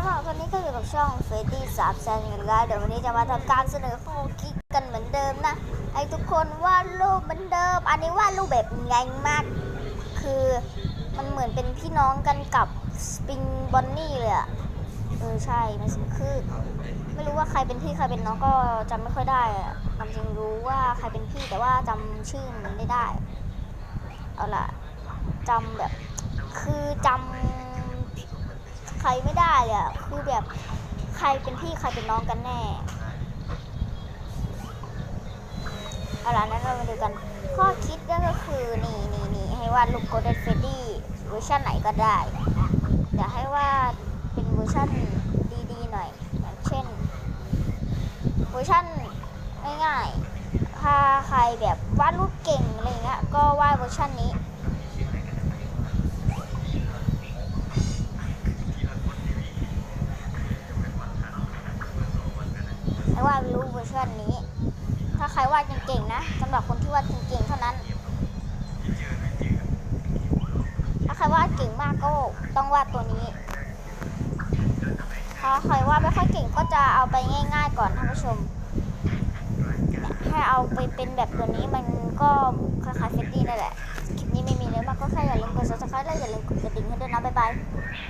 เอาล่ะวันนี้ก็อยู่กับช่องเฟรดี้สามแซนกันแล้วเดี๋ยววันนี้จะมาทำการเสนอข้อคิดกันเหมือนเดิมนะให้ทุกคนวาดรูปเหมือนเดิม อันนี้วาดรูปแบบง่ายมาก คือมันเหมือนเป็นพี่น้องกันกับสปริงบอนนี่เลยอะเออใช่มันคือไม่รู้ว่าใครเป็นพี่ใครเป็นน้องก็จำไม่ค่อยได้อะความจริงรู้ว่าใครเป็นพี่แต่ว่าจำชื่อมันไม่ได้ เอาล่ะจำแบบคือจำ ใครไม่ได้เลยอะคือแบบใครเป็นพี่ใครเป็นน้องกันแน่เอาล่ะนั้นเรามาดูกัน ข้อคิดก็คือนี่นี่นี่ให้วาดรูปโกลเด้นเฟดดี้เวอร์ชันไหนก็ได้แต่ให้วาดเป็นเวอร์ชันดีๆหน่อย อย่างเช่น เวอร์ชันง่ายๆถ้าใครแบบวาดรูปเก่งอะไรเงี้ยก็วาดเวอร์ชันนี้ ให้วาดรูปเวอร์ชันนี้ ถ้าใครวาดเก่งๆนะสำหรับคนที่วาดเก่งๆเท่านั้น ถ้าใครวาดเก่งมากก็ต้องวาดตัวนี้ ถ้าใครวาดไม่ค่อยเก่งก็จะเอาไปง่าย ๆ ก่อนท่านผู้ชมให้เอาไปเป็นแบบตัวนี้มันก็คล้ายๆเฟดดี้นั่นแหละ คลิปนี้ไม่มีเลยมากก็แค่อย่าลืมกด subscribe และอย่าลืมกดกระดิ่งให้ด้วยนะ บ๊ายบาย